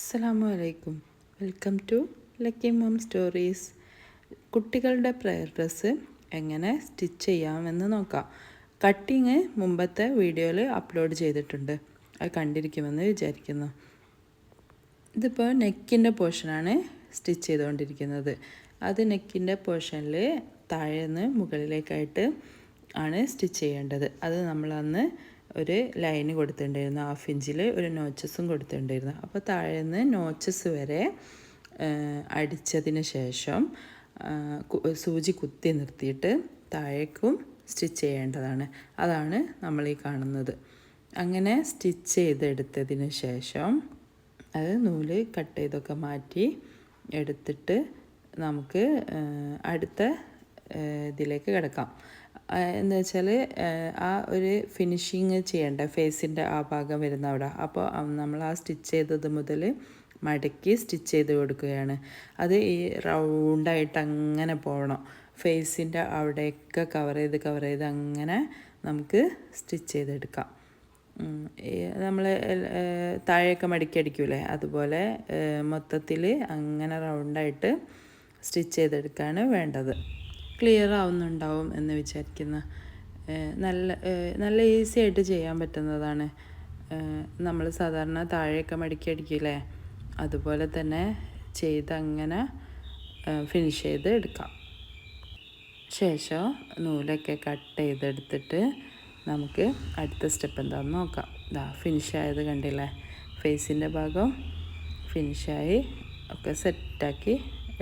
അസ്സലാമു അലൈക്കും welcome to lucky mom stories. കുട്ടികളുടെ പ്രയർ ഡ്രസ്സ് എങ്ങനെ സ്റ്റിച്ച് ചെയ്യാമെന്ന് നോക്കാം. കട്ടിങ് മുമ്പത്തെ വീഡിയോയിൽ അപ്ലോഡ് ചെയ്തിട്ടുണ്ട്. അത് കണ്ടിരിക്കുമെന്ന് വിചാരിക്കുന്നു. ഇതിപ്പോൾ നെക്കിന്റെ പോർഷനാണ് സ്റ്റിച്ച് ചെയ്തുകൊണ്ടിരിക്കുന്നത്. അത് നെക്കിന്റെ പോർഷനിൽ നിന്ന് മുകളിലേക്കായിട്ട് ആണ് സ്റ്റിച്ച് ചെയ്യേണ്ടത്. അത് നമ്മളന്ന് ഒരു ലൈന് കൊടുത്തിട്ടുണ്ടായിരുന്നു. ഹാഫ് ഇഞ്ചിൽ ഒരു നോച്ചസും കൊടുത്തിട്ടുണ്ടായിരുന്നു. അപ്പോൾ താഴെ നിന്ന് നോച്ചസ് വരെ അടിച്ചതിന് ശേഷം സൂചി കുത്തി നിർത്തിയിട്ട് താഴേക്കും സ്റ്റിച്ച് ചെയ്യേണ്ടതാണ്. അതാണ് നമ്മൾ ഈ കാണുന്നത്. അങ്ങനെ സ്റ്റിച്ച് ചെയ്തെടുത്തതിന് ശേഷം അത് നൂൽ കട്ട് ചെയ്തൊക്കെ മാറ്റി എടുത്തിട്ട് നമുക്ക് അടുത്ത ഇതിലേക്ക് കിടക്കാം. എന്ന് വെച്ചാൽ ആ ഒരു ഫിനിഷിങ് ചെയ്യേണ്ട ഫേസിന്റെ ആ ഭാഗം വരുന്ന അവിടെ. അപ്പോൾ നമ്മൾ ആ സ്റ്റിച്ച് ചെയ്തത് മുതൽ മടക്കി സ്റ്റിച്ച് ചെയ്ത് കൊടുക്കുകയാണ്. അത് ഈ റൗണ്ടായിട്ട് അങ്ങനെ പോകണം. ഫേസിന്റെ അവിടെയൊക്കെ കവർ ചെയ്ത് കവർ ചെയ്ത് അങ്ങനെ നമുക്ക് സ്റ്റിച്ച് ചെയ്തെടുക്കാം. നമ്മൾ താഴെയൊക്കെ മടക്കി അടിക്കൂലേ? അതുപോലെ മൊത്തത്തിൽ അങ്ങനെ റൗണ്ടായിട്ട് സ്റ്റിച്ച് ചെയ്തെടുക്കുകയാണ് വേണ്ടത്. ക്ലിയർ ആവുന്നുണ്ടാവും എന്ന് വിചാരിക്കുന്ന നല്ല നല്ല ഈസി ആയിട്ട് ചെയ്യാൻ പറ്റുന്നതാണ്. നമ്മൾ സാധാരണ താഴെയൊക്കെ മടക്കി അടിക്കില്ലേ അതുപോലെ തന്നെ ചെയ്ത് അങ്ങനെ ഫിനിഷ് ചെയ്ത് എടുക്കാം. ശേഷം നൂലൊക്കെ കട്ട് ചെയ്തെടുത്തിട്ട് നമുക്ക് അടുത്ത സ്റ്റെപ്പ് എന്താണെന്ന് നോക്കാം. ഇതാ ഫിനിഷ് ആയത് കണ്ടില്ലേ? ഫേസിന്റെ ഭാഗം ഫിനിഷായി ഒക്കെ സെറ്റാക്കി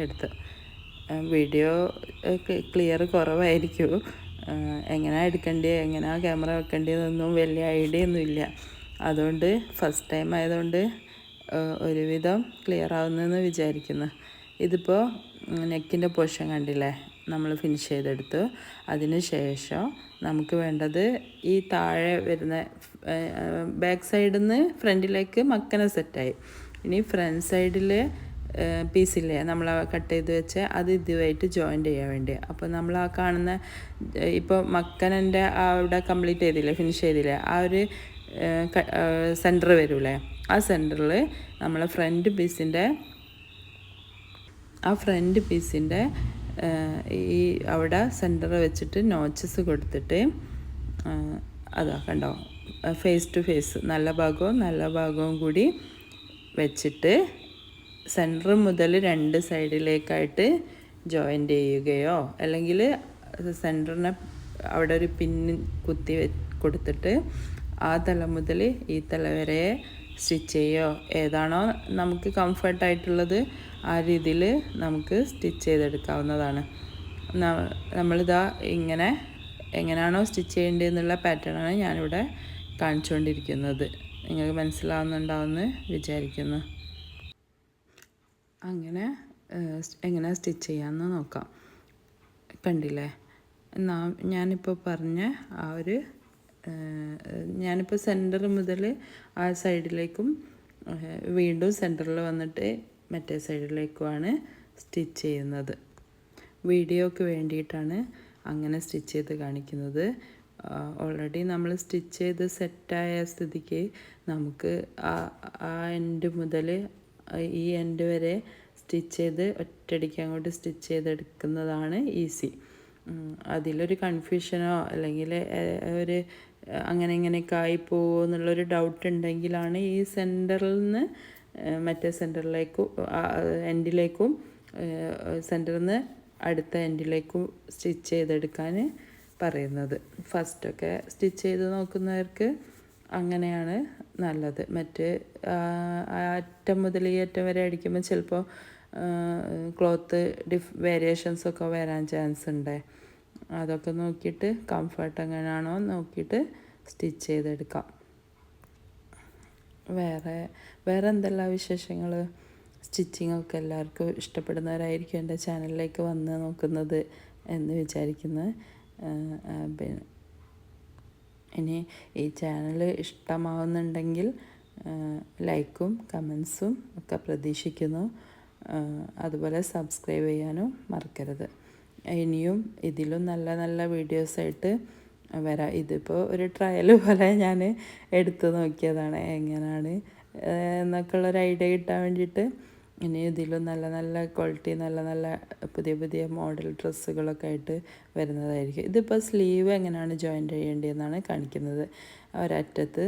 എടുത്തു. വീഡിയോ ക്ലിയർ കുറവായിരിക്കും. എങ്ങനെ എടുക്കേണ്ടത് എങ്ങനെ ക്യാമറ വെക്കേണ്ടതെന്നൊന്നും വലിയ ഐഡിയ ഒന്നുമില്ല അതുകൊണ്ട് ഫസ്റ്റ് ടൈം ആയതുകൊണ്ട് ഒരുവിധം ക്ലിയർ ആവുന്നെന്ന് വിചാരിക്കുന്നു. ഇതിപ്പോൾ നെക്കിന്റെ പോഷൻ കണ്ടില്ലേ? നമ്മൾ ഫിനിഷ് ചെയ്തെടുത്തു. അതിന് ശേഷം നമുക്ക് വേണ്ടത് ഈ താഴെ വരുന്ന ബാക്ക് സൈഡിൽ നിന്ന് ഫ്രണ്ടിലേക്ക് മക്കനെ സെറ്റായി ഇനി ഫ്രണ്ട് സൈഡിൽ പീസില്ലേ നമ്മൾ കട്ട് ചെയ്ത് വെച്ച് അത് ഇതുമായിട്ട് ജോയിന്റ് ചെയ്യാൻ വേണ്ടി. അപ്പോൾ നമ്മൾ ആ കാണുന്ന ഇപ്പോൾ മക്കനന്റെ അവിടെ കംപ്ലീറ്റ് ചെയ്തില്ലേ ഫിനിഷ് ചെയ്തില്ലേ ആ ഒരു സെന്റർ വരൂലേ? ആ സെന്ററിൽ നമ്മൾ ഫ്രണ്ട് പീസിന്റെ ആ ഫ്രണ്ട് പീസിന്റെ ഈ അവിടെ സെന്റർ വെച്ചിട്ട് നോച്ചസ് കൊടുത്തിട്ട് അതാ കണ്ടോ? ഫേസ് ടു ഫേസ് നല്ല ഭാഗവും നല്ല ഭാഗവും കൂടി വെച്ചിട്ട് സെന്റർ മുതൽ രണ്ട് സൈഡിലേക്കായിട്ട് ജോയിന്റ് ചെയ്യുകയോ അല്ലെങ്കിൽ സെന്ററിനെ അവിടെ ഒരു പിന്ന് കുത്തി കൊടുത്തിട്ട് ആ തല മുതൽ ഈ തല വരെ സ്റ്റിച്ച് ചെയ്യുകയോ ഏതാണോ നമുക്ക് കംഫർട്ടായിട്ടുള്ളത് ആ രീതിയിൽ നമുക്ക് സ്റ്റിച്ച് ചെയ്തെടുക്കാവുന്നതാണ്. നമ്മളിതാ ഇങ്ങനെ എങ്ങനെയാണോ സ്റ്റിച്ച് ചെയ്യേണ്ടതെന്നുള്ള പാറ്റേണാണ് ഞാനിവിടെ കാണിച്ചുകൊണ്ടിരിക്കുന്നത്. നിങ്ങൾക്ക് മനസ്സിലാവുന്നുണ്ടാവുമെന്ന് വിചാരിക്കുന്നു. അങ്ങനെ എങ്ങനെ സ്റ്റിച്ച് ചെയ്യാമെന്ന് നോക്കാം. കണ്ടില്ലേ? എന്നാ ഞാനിപ്പോൾ പറഞ്ഞ ആ ഒരു ഞാനിപ്പോൾ സെന്റർ മുതൽ ആ സൈഡിലേക്കും വീണ്ടും സെന്ററിൽ വന്നിട്ട് മറ്റേ സൈഡിലേക്കുമാണ് സ്റ്റിച്ച് ചെയ്യുന്നത്. വീഡിയോക്ക് വേണ്ടിയിട്ടാണ് അങ്ങനെ സ്റ്റിച്ച് ചെയ്ത് കാണിക്കുന്നത്. ഓൾറെഡി നമ്മൾ സ്റ്റിച്ച് ചെയ്ത് സെറ്റായ സ്ഥിതിക്ക് നമുക്ക് ആ ആ എൻഡ് മുതൽ ഈ എൻഡ് വരെ സ്റ്റിച്ച് ചെയ്ത് ഒറ്റയടിക്ക് അങ്ങോട്ട് സ്റ്റിച്ച് ചെയ്തെടുക്കുന്നതാണ് ഈസി അതിലൊരു കൺഫ്യൂഷനോ അല്ലെങ്കിൽ ഒരു അങ്ങനെ ഇങ്ങനെയൊക്കെ ആയിപ്പോവോ എന്നുള്ളൊരു ഡൗട്ട് ഉണ്ടെങ്കിലാണ് ഈ സെന്ററിൽ നിന്ന് മറ്റേ സെന്ററിലേക്കും എൻഡിലേക്കും സെന്ററിൽ നിന്ന് അടുത്ത എൻഡിലേക്കും സ്റ്റിച്ച് ചെയ്തെടുക്കാൻ പറയുന്നത്. ഫസ്റ്റൊക്കെ സ്റ്റിച്ച് ചെയ്ത് നോക്കുന്നവർക്ക് അങ്ങനെയാണ് നല്ലത്. മറ്റ് അറ്റം മുതൽ ഈ അറ്റം വരെ അടിക്കുമ്പോൾ ചിലപ്പോൾ ക്ലോത്ത് ഡിഫ് വേരിയേഷൻസൊക്കെ വരാൻ ചാൻസ് ഉണ്ട്. അതൊക്കെ നോക്കിയിട്ട് കംഫർട്ട് എങ്ങനെയാണോ നോക്കിയിട്ട് സ്റ്റിച്ച് ചെയ്തെടുക്കാം. വേറെ വേറെ എന്തെല്ലാം വിശേഷങ്ങൾ സ്റ്റിച്ചിങ് ഒക്കെ എല്ലാവർക്കും ഇഷ്ടപ്പെടുന്നവരായിരിക്കും എന്റെ ചാനലിലേക്ക് വന്ന് നോക്കുന്നത് എന്ന് വിചാരിക്കുന്നത് പിന്നെ ഇനി ഈ ചാനൽ ഇഷ്ടമാവുന്നുണ്ടെങ്കിൽ ലൈക്കും കമൻസും ഒക്കെ പ്രതീക്ഷിക്കുന്നു. അതുപോലെ സബ്സ്ക്രൈബ് ചെയ്യാനും മറക്കരുത്. ഇനിയും ഇതിലും നല്ല നല്ല വീഡിയോസായിട്ട് വരാം. ഇതിപ്പോൾ ഒരു ട്രയൽ പോലെ ഞാൻ എടുത്തു നോക്കിയതാണ്. എങ്ങനെയാണ് എന്നൊക്കെ ഉള്ളൊരു ഐഡിയ കിട്ടാൻ വേണ്ടിയിട്ട് ഇനി ഇതിലും നല്ല നല്ല ക്വാളിറ്റി നല്ല നല്ല പുതിയ പുതിയ മോഡൽ ഡ്രസ്സുകളൊക്കെ ആയിട്ട് വരുന്നതായിരിക്കും. ഇതിപ്പോൾ സ്ലീവ് എങ്ങനെയാണ് ജോയിന്റ് ചെയ്യേണ്ടതെന്നാണ് കാണിക്കുന്നത്. ഒരറ്റത്ത്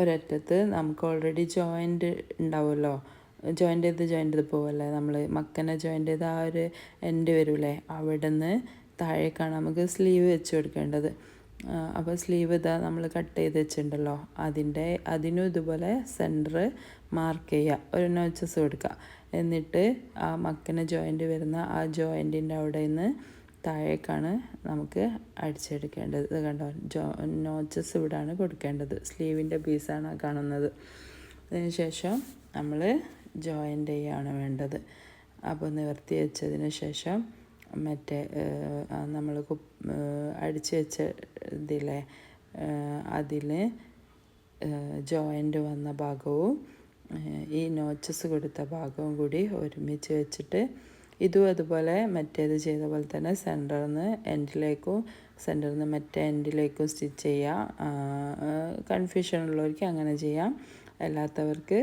ഒരറ്റത്ത് നമുക്ക് ഓൾറെഡി ജോയിന്റ് ഉണ്ടാവുമല്ലോ. ജോയിന്റ് ചെയ്ത് ജോയിന്റ് ചെയ്ത് പോവല്ലേ? നമ്മൾ മക്കനെ ജോയിന്റ് ചെയ്ത് ആ ഒരു എൻഡ് വരൂലേ? അവിടെ നിന്ന് താഴേക്കാണ് നമുക്ക് സ്ലീവ് വെച്ച് കൊടുക്കേണ്ടത്. അപ്പോൾ സ്ലീവ് ഇതാ നമ്മൾ കട്ട് ചെയ്ത് വെച്ചിട്ടുണ്ടല്ലോ. അതിന്റെ അതിനും ഇതുപോലെ സെന്റർ മാർക്ക് ചെയ്യുക. ഒരു നോച്ചസ് കൊടുക്കുക എന്നിട്ട് ആ മക്കനെ ജോയിന്റ് വരുന്ന ആ ജോയിന്റിന്റെ അവിടെ നിന്ന് താഴേക്കാണ് നമുക്ക് അടിച്ചെടുക്കേണ്ടത്. ഇത് കണ്ടോ? ജോ നോച്ചസ് ഇവിടാണ് കൊടുക്കേണ്ടത്. സ്ലീവിന്റെ പീസാണ് കാണുന്നത്. അതിന് ശേഷം നമ്മൾ ജോയിന്റ് ചെയ്യുകയാണ് വേണ്ടത്. അപ്പോൾ നിവർത്തി വെച്ചതിന് ശേഷം മറ്റേ നമ്മൾ അടിച്ച് വെച്ച ഇതിലെ അതിൽ ജോയിന്റ് വന്ന ഭാഗവും ഈ നോച്ചസ് കൊടുത്ത ഭാഗവും കൂടി ഒരുമിച്ച് വെച്ചിട്ട് ഇതും അതുപോലെ മറ്റേത് ചെയ്ത പോലെ തന്നെ സെന്ററിൽ നിന്ന് എൻഡിലേക്കും സെന്ററിൽ നിന്ന് മറ്റേ എൻഡിലേക്കും സ്റ്റിച്ച് ചെയ്യാം. കൺഫ്യൂഷൻ ഉള്ളവർക്ക് അങ്ങനെ ചെയ്യാം. അല്ലാത്തവർക്ക്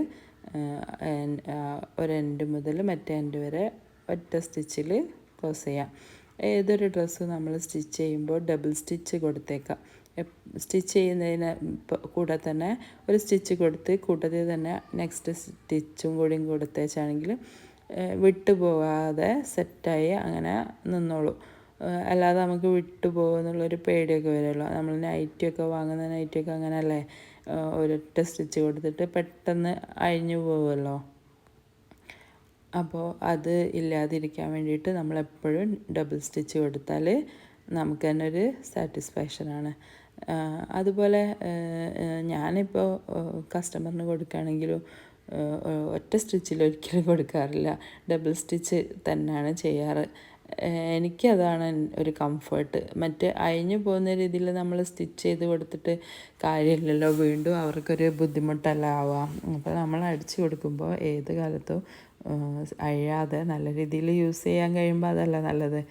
ഒരു എൻഡ് മുതൽ മറ്റേ എൻഡ് വരെ ഒറ്റ സ്റ്റിച്ചിൽ ക്ലോസ് ചെയ്യാം. ഏതൊരു ഡ്രസ്സ് നമ്മൾ സ്റ്റിച്ച് ചെയ്യുമ്പോൾ ഡബിൾ സ്റ്റിച്ച് കൊടുത്തേക്കാം. സ്റ്റിച്ച് ചെയ്യുന്നതിന് കൂടെ തന്നെ ഒരു സ്റ്റിച്ച് കൊടുത്ത് കൂട്ടത്തിൽ തന്നെ നെക്സ്റ്റ് സ്റ്റിച്ചും കൂടിയും കൊടുത്തേച്ചാണെങ്കിൽ വിട്ടുപോകാതെ സെറ്റായി അങ്ങനെ നിന്നോളൂ. അല്ലാതെ നമുക്ക് വിട്ടു പോകുമെന്നുള്ളൊരു പേടിയൊക്കെ വരുമല്ലോ. നമ്മൾ നൈറ്റിയൊക്കെ വാങ്ങുന്ന നൈറ്റിയൊക്കെ അങ്ങനെയല്ലേ? ഒരൊറ്റ സ്റ്റിച്ച് കൊടുത്തിട്ട് പെട്ടെന്ന് അഴിഞ്ഞു പോകുമല്ലോ അപ്പോൾ അത് ഇല്ലാതിരിക്കാൻ വേണ്ടിയിട്ട് നമ്മളെപ്പോഴും ഡബിൾ സ്റ്റിച്ച് കൊടുത്താൽ നമുക്ക് തന്നെ ഒരു സാറ്റിസ്ഫാക്ഷനാണ്. അതുപോലെ ഞാനിപ്പോൾ കസ്റ്റമറിന് കൊടുക്കുകയാണെങ്കിലും ഒറ്റ സ്റ്റിച്ചിൽ ഒരിക്കലും കൊടുക്കാറില്ല. ഡബിൾ സ്റ്റിച്ച് തന്നെയാണ് ചെയ്യാറ്. എനിക്കതാണ് ഒരു കംഫർട്ട് മറ്റ് അഴിഞ്ഞു പോകുന്ന രീതിയിൽ നമ്മൾ സ്റ്റിച്ച് ചെയ്ത് കൊടുത്തിട്ട് കാര്യമില്ലല്ലോ വീണ്ടും അവർക്കൊരു ബുദ്ധിമുട്ടല്ല ആവാം അപ്പോൾ നമ്മൾ അടിച്ചു കൊടുക്കുമ്പോൾ ഏത് കാലത്തും അഴിയാതെ നല്ല രീതിയിൽ യൂസ് ചെയ്യാൻ കഴിയുമ്പോൾ അതല്ല നല്ലത്.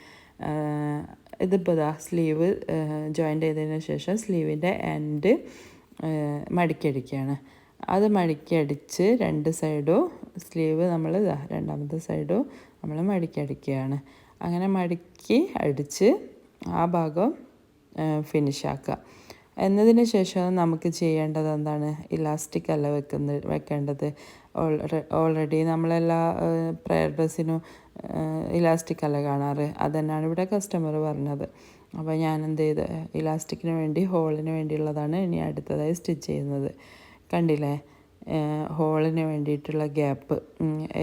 ഇതിപ്പോൾ ഇതാ സ്ലീവ് ജോയിന്റ് ചെയ്തതിന് ശേഷം സ്ലീവിന്റെ എൻഡ് മടിക്കടിക്കുകയാണ് അത് മടിക്കടിച്ച് രണ്ട് സൈഡും സ്ലീവ് നമ്മൾ രണ്ടാമത്തെ സൈഡും നമ്മൾ മടിക്കടിക്കുകയാണ് അങ്ങനെ മടക്കി അടിച്ച് ആ ഭാഗം ഫിനിഷ് ആക്കുക. എന്നതിന് ശേഷം നമുക്ക് ചെയ്യേണ്ടത് എന്താണ്? ഇലാസ്റ്റിക് അല്ല വെക്കുന്ന വെക്കേണ്ടത്. ഓൾറെഡി നമ്മളെല്ലാ പ്രയർ ഡ്രസ്സിനും ഇലാസ്റ്റിക് അല്ല കാണാറ്. അതന്നാണ് ഇവിടെ കസ്റ്റമർ പറഞ്ഞത്. അപ്പോൾ ഞാൻ എന്ത് ചെയ്ത് ഇലാസ്റ്റിക്കിന് വേണ്ടി ഹോളിന് വേണ്ടിയുള്ളതാണ് ഇനി അടുത്തതായി സ്റ്റിച്ച് ചെയ്യുന്നത്. കണ്ടില്ലേ? ഹോളിന് വേണ്ടിയിട്ടുള്ള ഗ്യാപ്പ്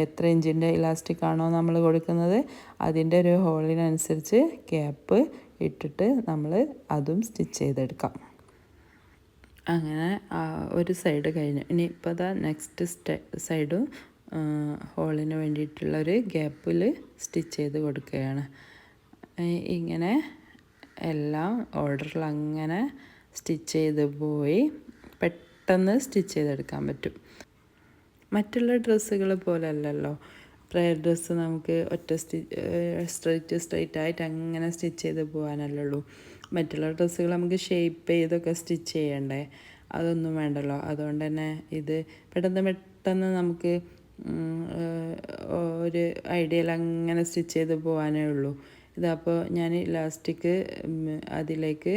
എത്ര ഇഞ്ചിന്റെ ഇലാസ്റ്റിക് ആണോ നമ്മൾ കൊടുക്കുന്നത്? അതിന്റെ ഒരു ഹോളിനനുസരിച്ച് ഗ്യാപ്പ് ഇട്ടിട്ട് നമ്മൾ അതും സ്റ്റിച്ച് ചെയ്തെടുക്കാം. അങ്ങനെ ഒരു സൈഡ് കഴിഞ്ഞു. ഇനി ഇപ്പോൾ അതാ നെക്സ്റ്റ് സ്റ്റെ സൈഡും ഹോളിന് വേണ്ടിയിട്ടുള്ളൊരു ഗ്യാപ്പിൽ സ്റ്റിച്ച് ചെയ്ത് കൊടുക്കുകയാണ്. ഇങ്ങനെ എല്ലാം ഓർഡറിൽ അങ്ങനെ സ്റ്റിച്ച് ചെയ്ത് പോയി പെട്ടെന്ന് സ്റ്റിച്ച് ചെയ്തെടുക്കാൻ പറ്റും. മറ്റുള്ള ഡ്രസ്സുകൾ പോലെയല്ലല്ലോ പ്രയർ ഡ്രസ്സ് നമുക്ക് ഒറ്റ സ്റ്റിച്ച് സ്ട്രൈറ്റ് സ്ട്രൈറ്റ് ആയിട്ട് അങ്ങനെ സ്റ്റിച്ച് ചെയ്ത് പോകാനല്ലുള്ളൂ. മറ്റുള്ള ഡ്രസ്സുകൾ നമുക്ക് ഷേപ്പ് ചെയ്തൊക്കെ സ്റ്റിച്ച് ചെയ്യണ്ടേ? അതൊന്നും വേണ്ടല്ലോ. അതുകൊണ്ട് തന്നെ ഇത് പെട്ടെന്ന് പെട്ടെന്ന് നമുക്ക് ഒരു ഐഡിയയിൽ അങ്ങനെ സ്റ്റിച്ച് ചെയ്ത് പോകാനേ ഉള്ളൂ. ഇതപ്പോൾ ഞാൻ ഇലാസ്റ്റിക് അതിലേക്ക്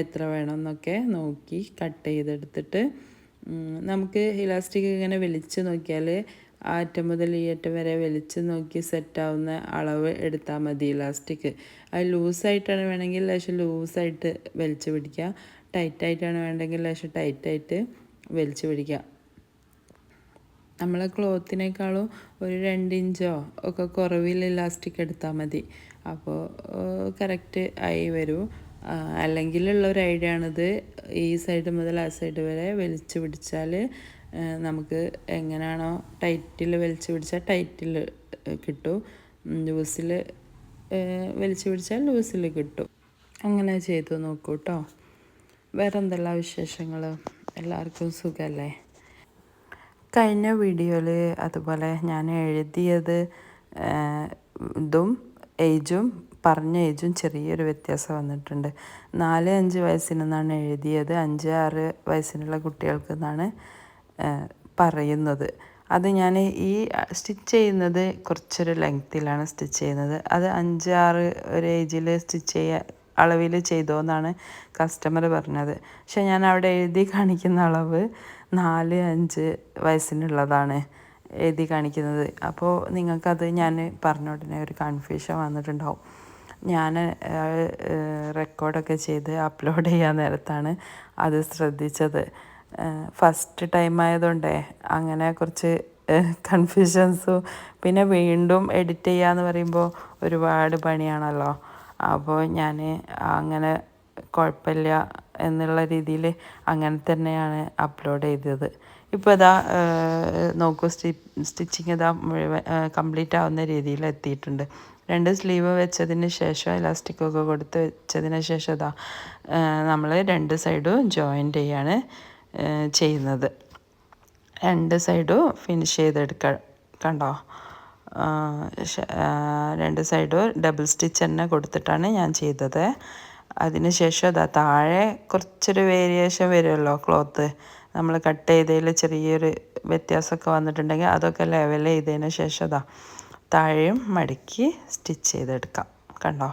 എത്ര വേണം എന്നൊക്കെ നോക്കി കട്ട് ചെയ്തെടുത്തിട്ട് നമുക്ക് ഇലാസ്റ്റിക് ഇങ്ങനെ വലിച്ച് നോക്കിയാൽ ആ അറ്റം മുതൽ ഈ അറ്റം വരെ വലിച്ച് നോക്കി സെറ്റാവുന്ന അളവ് എടുത്താൽ മതി ഇലാസ്റ്റിക്. അത് ലൂസായിട്ടാണ് വേണമെങ്കിൽ ലേശം ലൂസായിട്ട് വലിച്ചു പിടിക്കുക ടൈറ്റായിട്ടാണ് വേണ്ടെങ്കിൽ ലേശം ടൈറ്റായിട്ട് വലിച്ചു പിടിക്കുക നമ്മളെ ക്ലോത്തിനേക്കാളും ഒരു രണ്ട് ഇഞ്ചോ ഒക്കെ കുറവിൽ ഇലാസ്റ്റിക് എടുത്താൽ മതി. അപ്പോൾ കറക്റ്റ് ആയി വരും. അല്ലെങ്കിലുള്ള ഒരു ഐഡിയ ആണിത്. ഈ സൈഡ് മുതൽ ആ സൈഡ് വരെ വലിച്ചു പിടിച്ചാൽ നമുക്ക് എങ്ങനെയാണോ ടൈറ്റിൽ വലിച്ചു പിടിച്ചാൽ ടൈറ്റിൽ കിട്ടും. ലൂസിൽ വലിച്ചു പിടിച്ചാൽ ലൂസിൽ കിട്ടും. അങ്ങനെ ചെയ്തു നോക്കൂ കേട്ടോ വേറെ എന്തെല്ലാം വിശേഷങ്ങൾ എല്ലാവർക്കും സുഖമല്ലേ കഴിഞ്ഞ വീഡിയോയിൽ അതുപോലെ ഞാൻ എഴുതിയത് ഇതും ഏജും പറഞ്ഞ ഏജും ചെറിയൊരു വ്യത്യാസം വന്നിട്ടുണ്ട്. നാല് അഞ്ച് വയസ്സിനെന്നാണ് എഴുതിയത്. അഞ്ച് ആറ് വയസ്സിനുള്ള കുട്ടികൾക്ക് എന്നാണ് പറയുന്നത്. അത് ഞാൻ ഈ സ്റ്റിച്ച് ചെയ്യുന്നത് കുറച്ചൊരു ലെങ്ത്തിലാണ് സ്റ്റിച്ച് ചെയ്യുന്നത്. അത് അഞ്ച് ആറ് ഒരു ഏജിൽ സ്റ്റിച്ച് ചെയ്യുക അളവിൽ ചെയ്തോ എന്നാണ് കസ്റ്റമർ പറഞ്ഞത്. പക്ഷെ ഞാൻ അവിടെ എഴുതി കാണിക്കുന്ന അളവ് നാല് അഞ്ച് വയസ്സിനുള്ളതാണ് എഴുതി കാണിക്കുന്നത്. അപ്പോൾ നിങ്ങൾക്കത് ഞാൻ പറഞ്ഞ ഉടനെ ഒരു കൺഫ്യൂഷൻ വന്നിട്ടുണ്ടാവും. ഞാൻ റെക്കോർഡൊക്കെ ചെയ്ത് അപ്ലോഡ് ചെയ്യാൻ നേരത്താണ് അത് ശ്രദ്ധിച്ചത്. ഫസ്റ്റ് ടൈം ആയതുകൊണ്ടേ അങ്ങനെ കുറച്ച് കൺഫ്യൂഷൻസും പിന്നെ വീണ്ടും എഡിറ്റ് ചെയ്യാന്ന് പറയുമ്പോൾ ഒരുപാട് പണിയാണല്ലോ. അപ്പോൾ ഞാൻ അങ്ങനെ കുഴപ്പമില്ല. എന്നുള്ള രീതിയിൽ അങ്ങനെ തന്നെയാണ് അപ്ലോഡ് ചെയ്തത്. ഇപ്പോൾ ഇതാ നോക്കൂ സ്റ്റി സ്റ്റിച്ചിങ് ഇതാ മുഴുവൻ കംപ്ലീറ്റ് ആവുന്ന രീതിയിൽ എത്തിയിട്ടുണ്ട്. രണ്ട് സ്ലീവ് വെച്ചതിന് ശേഷം ഇലാസ്റ്റിക്കൊക്കെ കൊടുത്ത് വെച്ചതിന് ശേഷം ഇതാ നമ്മൾ രണ്ട് സൈഡും ജോയിന്റ് ചെയ്യാണ് ചെയ്യുന്നത്. രണ്ട് സൈഡും ഫിനിഷ് ചെയ്തെടുക്ക കണ്ടോ? രണ്ട് സൈഡും ഡബിൾ സ്റ്റിച്ച് തന്നെ കൊടുത്തിട്ടാണ് ഞാൻ ചെയ്തത്. അതിനുശേഷം അതാ താഴെ കുറച്ചൊരു വേരിയേഷൻ വരുമല്ലോ ക്ലോത്ത് നമ്മൾ കട്ട് ചെയ്തതിൽ ചെറിയൊരു വ്യത്യാസമൊക്കെ വന്നിട്ടുണ്ടെങ്കിൽ അതൊക്കെ ലെവൽ ചെയ്തതിന് ശേഷം അതാ താഴെയും മടക്കി സ്റ്റിച്ച് ചെയ്തെടുക്കാം. കണ്ടോ?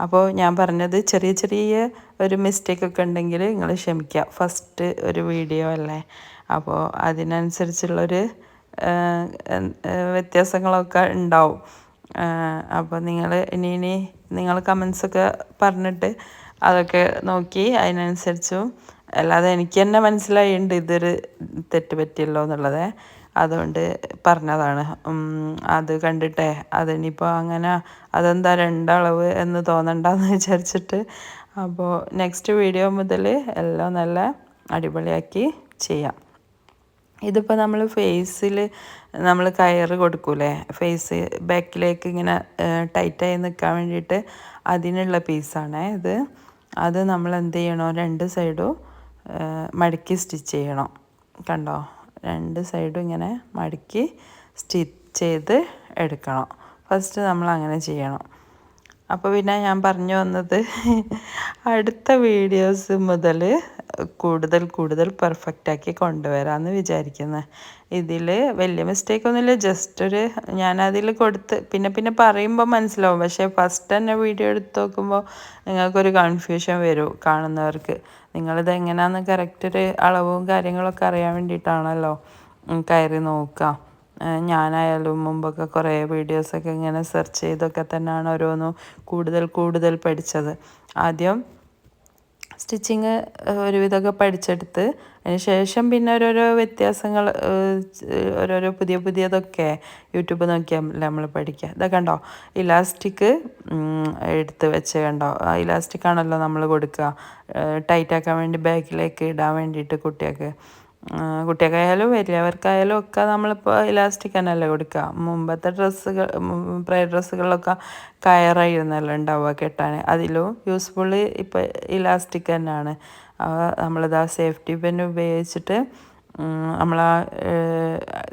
അപ്പോൾ ഞാൻ പറഞ്ഞത് ചെറിയ ചെറിയ ഒരു മിസ്റ്റേക്കൊക്കെ ഉണ്ടെങ്കിൽ നിങ്ങൾ ക്ഷമിക്കുക. ഫസ്റ്റ് ഒരു വീഡിയോ അല്ലേ? അപ്പോൾ അതിനനുസരിച്ചുള്ളൊരു വ്യത്യാസങ്ങളൊക്കെ ഉണ്ടാവും. അപ്പോൾ നിങ്ങൾ ഇനി ഇനി നിങ്ങൾ കമൻസൊക്കെ പറഞ്ഞിട്ട് അതൊക്കെ നോക്കി അതിനനുസരിച്ചും. അല്ലാതെ എനിക്ക് തന്നെ മനസ്സിലായിണ്ട് ഇതൊരു തെറ്റ് പറ്റിയല്ലോ എന്നുള്ളത്. അതുകൊണ്ട് പറഞ്ഞതാണ്. അത് കണ്ടിട്ടേ അതിനിപ്പോൾ അങ്ങനെ അതെന്താ രണ്ടളവ് എന്ന് തോന്നണ്ടെന്ന് വിചാരിച്ചിട്ട്. അപ്പോൾ നെക്സ്റ്റ് വീഡിയോ മുതൽ എല്ലാം നല്ല അടിപൊളിയാക്കി ചെയ്യാം. ഇതിപ്പോൾ നമ്മൾ ഫേസിൽ നമ്മൾ കയറ് കൊടുക്കൂലേ? ഫേസ് ബാക്കിലേക്ക് ഇങ്ങനെ ടൈറ്റായി നിൽക്കാൻ വേണ്ടിയിട്ട് അതിനുള്ള പീസാണ് ഇത്. അത് നമ്മൾ എന്ത് ചെയ്യണോ രണ്ട് സൈഡും മടക്കി സ്റ്റിച്ച് ചെയ്യണം. കണ്ടോ? രണ്ട് സൈഡും ഇങ്ങനെ മടക്കി സ്റ്റിച്ച് ചെയ്ത് എടുക്കണം. ഫസ്റ്റ് നമ്മൾ അങ്ങനെ ചെയ്യണം. അപ്പോൾ പിന്നെ ഞാൻ പറഞ്ഞു വന്നത് അടുത്ത വീഡിയോസ് മുതൽ കൂടുതൽ കൂടുതൽ പെർഫെക്റ്റ് ആക്കി കൊണ്ടുവരാമെന്ന് വിചാരിക്കുന്നത് ഇതിൽ വലിയ മിസ്റ്റേക്ക് ഒന്നുമില്ല. ജസ്റ്റ് ഒരു ഞാനതിൽ കൊടുത്ത് പിന്നെ പിന്നെ പറയുമ്പോൾ മനസ്സിലാവും. പക്ഷേ ഫസ്റ്റ് തന്നെ വീഡിയോ എടുത്ത് നോക്കുമ്പോൾ നിങ്ങൾക്കൊരു കൺഫ്യൂഷൻ വരും കാണുന്നവർക്ക്. നിങ്ങളിത് എങ്ങനെയാണെന്ന് കറക്റ്റ് ഒരു അളവും കാര്യങ്ങളൊക്കെ അറിയാൻ വേണ്ടിയിട്ടാണല്ലോ കയറി നോക്കുക ഞാനായാലും മുമ്പൊക്കെ കുറേ വീഡിയോസൊക്കെ ഇങ്ങനെ സെർച്ച് ചെയ്തൊക്കെ തന്നെയാണ് ഓരോന്നും കൂടുതൽ കൂടുതൽ പഠിച്ചത്. ആദ്യം സ്റ്റിച്ചിങ് ഒരുവിധമൊക്കെ പഠിച്ചെടുത്ത്. അതിന് ശേഷം പിന്നെ ഓരോരോ വ്യത്യാസങ്ങൾ ഓരോരോ പുതിയ പുതിയതൊക്കെ യൂട്യൂബ് നോക്കിയാൽ നമ്മൾ പഠിക്കുക. ഇതൊക്കെ കണ്ടോ? ഇലാസ്റ്റിക് എടുത്ത് വെച്ച് കണ്ടോ? ഇലാസ്റ്റിക് ആണല്ലോ നമ്മൾ കൊടുക്കുക. ടൈറ്റാക്കാൻ വേണ്ടി ബാക്കിലേക്ക് ഇടാൻ വേണ്ടിയിട്ട് കുട്ടികൾക്ക്. കുട്ടികൾക്കായാലും വലിയവർക്കായാലും ഒക്കെ നമ്മളിപ്പോൾ ഇലാസ്റ്റിക് തന്നെയല്ലേ കൊടുക്കുക മുമ്പത്തെ ഡ്രസ്സുകൾ പ്രയർ ഡ്രസ്സുകളിലൊക്കെ കയറായിരുന്നല്ലോ ഉണ്ടാവുക കെട്ടാൻ അതിലും യൂസ്ഫുൾ ഇപ്പോൾ ഇലാസ്റ്റിക് തന്നെയാണ്. നമ്മളിതാ സേഫ്റ്റി പെൻ ഉപയോഗിച്ചിട്ട് നമ്മൾ ആ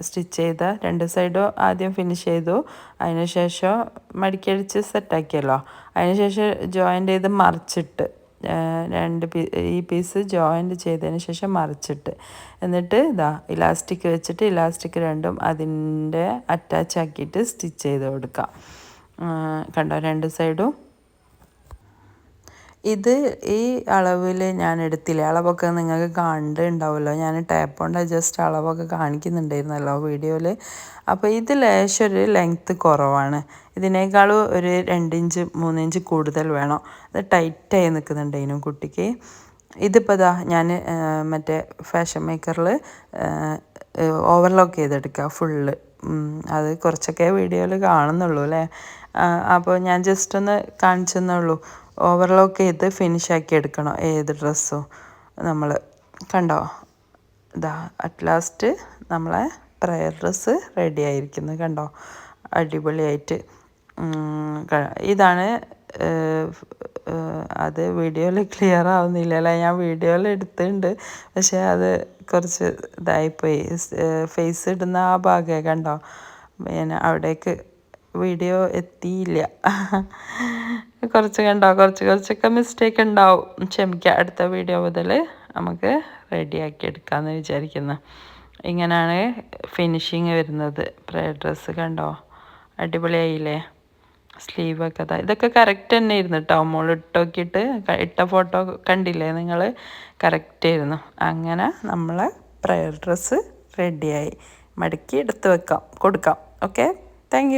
സ്റ്റിച്ച് ചെയ്ത രണ്ട് സൈഡും ആദ്യം ഫിനിഷ് ചെയ്തു. അതിനുശേഷം മടിക്കടിച്ച് സെറ്റാക്കിയല്ലോ അതിനുശേഷം ജോയിന്റ് ചെയ്ത് മറിച്ചിട്ട് രണ്ട് ഈ പീസ് ജോയിന്റ് ചെയ്തതിന് ശേഷം മറിച്ചിട്ട്. എന്നിട്ട് ഇതാ ഇലാസ്റ്റിക് വെച്ചിട്ട് ഇലാസ്റ്റിക് രണ്ടും അതിന്റെ അറ്റാച്ച് ആക്കിയിട്ട് സ്റ്റിച്ച് ചെയ്ത് കൊടുക്കാം. കണ്ടോ രണ്ട് സൈഡും ഇത് ഈ അളവിൽ ഞാൻ എടുത്തില്ല? അളവൊക്കെ നിങ്ങൾക്ക് കണ്ടുണ്ടാവുമല്ലോ ഞാൻ ടാപ്പ് കൊണ്ട് ജസ്റ്റ് അളവൊക്കെ കാണിക്കുന്നുണ്ടായിരുന്നല്ലോ വീഡിയോയിൽ അപ്പോൾ ഇത് ലേശം ഒരു ലെങ്ത്ത് കുറവാണ്. ഇതിനേക്കാളും ഒരു രണ്ടിഞ്ച് മൂന്നിഞ്ച് കൂടുതൽ വേണം. അത് ടൈറ്റായി നിൽക്കുന്നുണ്ടേനും കുട്ടിക്ക്. ഇതിപ്പോൾ ഇതാ ഞാൻ മറ്റേ ഫാഷൻ മേക്കറിൽ ഓവർലോക്ക് ചെയ്തെടുക്കുക ഫുള്ള് അത് കുറച്ചൊക്കെ വീഡിയോയിൽ കാണുന്നുള്ളൂ അല്ലേ? അപ്പോൾ ഞാൻ ജസ്റ്റ് ഒന്ന് കാണിച്ചെന്നുള്ളൂ ഓവർലോക്ക് ചെയ്ത് ഫിനിഷ് ആക്കി എടുക്കണം. ഏത് ഡ്രസ്സും നമ്മൾ കണ്ടോ? ഇതാ അറ്റ് ലാസ്റ്റ് നമ്മളെ പ്രയർ ഡ്രസ്സ് റെഡി ആയിരിക്കുന്നത് കണ്ടോ? അടിപൊളിയായിട്ട്. ഇതാണ് അത് വീഡിയോയിൽ ക്ലിയർ ആവുന്നില്ല ഞാൻ വീഡിയോയിൽ എടുത്തിട്ടുണ്ട്. പക്ഷേ അത് കുറച്ച് ഇതായിപ്പോയി. ഫേസ് ഇടുന്ന ആ ഭാഗമേ കണ്ടോ? പിന്നെ അവിടേക്ക് വീഡിയോ എത്തിയില്ല. കുറച്ച് കണ്ടോ? കുറച്ച് കുറച്ചൊക്കെ മിസ്റ്റേക്ക് ഉണ്ടാവും. ക്ഷമിക്കുക അടുത്ത വീഡിയോ മുതൽ നമുക്ക് റെഡിയാക്കി എടുക്കാമെന്ന് വിചാരിക്കുന്നു. ഇങ്ങനെയാണ് ഫിനിഷിങ് വരുന്നത്. പ്രേ ഡ്രസ്സ് കണ്ടോ? അടിപൊളിയായില്ലേ? സ്ലീവൊക്കെ അതാ ഇതൊക്കെ കറക്റ്റ് തന്നെ ആയിരുന്നു കേട്ടോ മോൾ ഇട്ടോക്കിയിട്ട് ഇട്ട ഫോട്ടോ കണ്ടില്ലേ നിങ്ങൾ കറക്റ്റ് ആയിരുന്നു. അങ്ങനെ നമ്മളെ പ്രയർ ഡ്രസ്സ് റെഡിയായി മടക്കി എടുത്ത് വെക്കാം കൊടുക്കാം. Okay thank